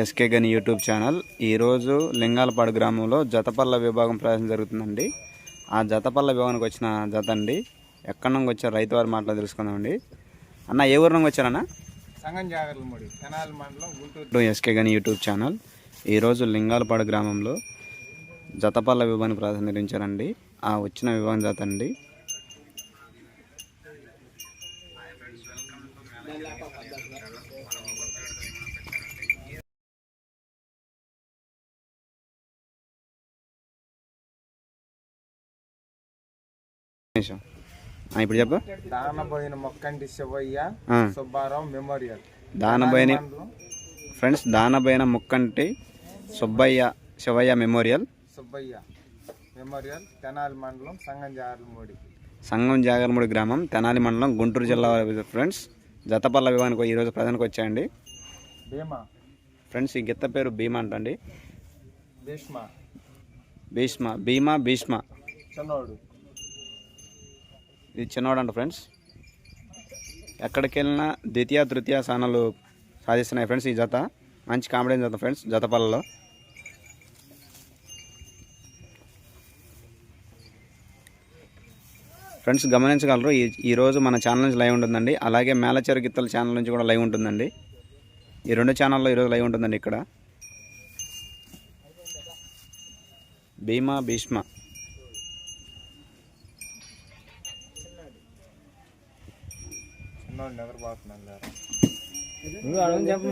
SK Gani YouTube channel. ఈరోజు లింగాలపాడు గ్రామంలో జతపల్ల విభాగం ప్రవేశం జరుగుతుందండి. ఆ జతపల్ల విభాగానికి వచ్చిన జత అండి. ఎక్కడి నుంచి వచ్చారు? రైతు వారి మాటలు తెలుసుకుందామండి. అన్న ఏ ఊరు నుంచి వచ్చారన్న? సంగం జాగర్ల ముడి తెనాలి మండలం Guntur to SK Gani YouTube channel. ఈరోజు లింగాలపాడు గ్రామంలో జతపల్ల విభాగాన్ని ప్రాతినిధించారండి ఆ వచ్చిన విభాగం జత అండి. నిమిషం. ఇప్పుడు చెప్పు. Danaboyina Mokkanti Shivayya Subbarao memorial. Danaboyina friends Danaboyina Mukkanti Subbayya Shivayya memorial. Subbayya memorial Tenali మండలం సంగం జాగర్ల ముడి. సంగం జాగర్ముడి గ్రామం తెనాలి మండలం గుంటూరు జిల్లా ఫ్రెండ్స్ జతపల్ల విభాగానికి ఈరోజు ప్రధానికి వచ్చాయండి. భీమా. ఫ్రెండ్స్ ఈ గిత్త పేరు భీమా అంటండి. భీష్మ. భీష్మ భీమా భీష్మ. చిన్నోడు ఇది చిన్నవాడంట అంట ఫ్రెండ్స్. ఎక్కడికి వెళ్ళినా ద్వితీయ తృతీయ స్థానాలు సాధిస్తున్నాయి ఫ్రెండ్స్ ఈ జత. మంచి కామెడీ జత ఫ్రెండ్స్ జతపల్లలో ఫ్రెండ్స్ గమనించగలరు ఈ ఈరోజు మన ఛానల్ నుంచి లైవ్ ఉంటుందండి. అలాగే మేలచెరు గిత్తల ఛానల్ నుంచి కూడా లైవ్ ఉంటుందండి. ఈ రెండు ఛానల్లో ఈరోజు లైవ్ ఉంటుందండి ఇక్కడ. భీమా భీష్మ. చిన్నోడు నిద్రపోతున్నాను నువ్వు అడుగు చెప్పు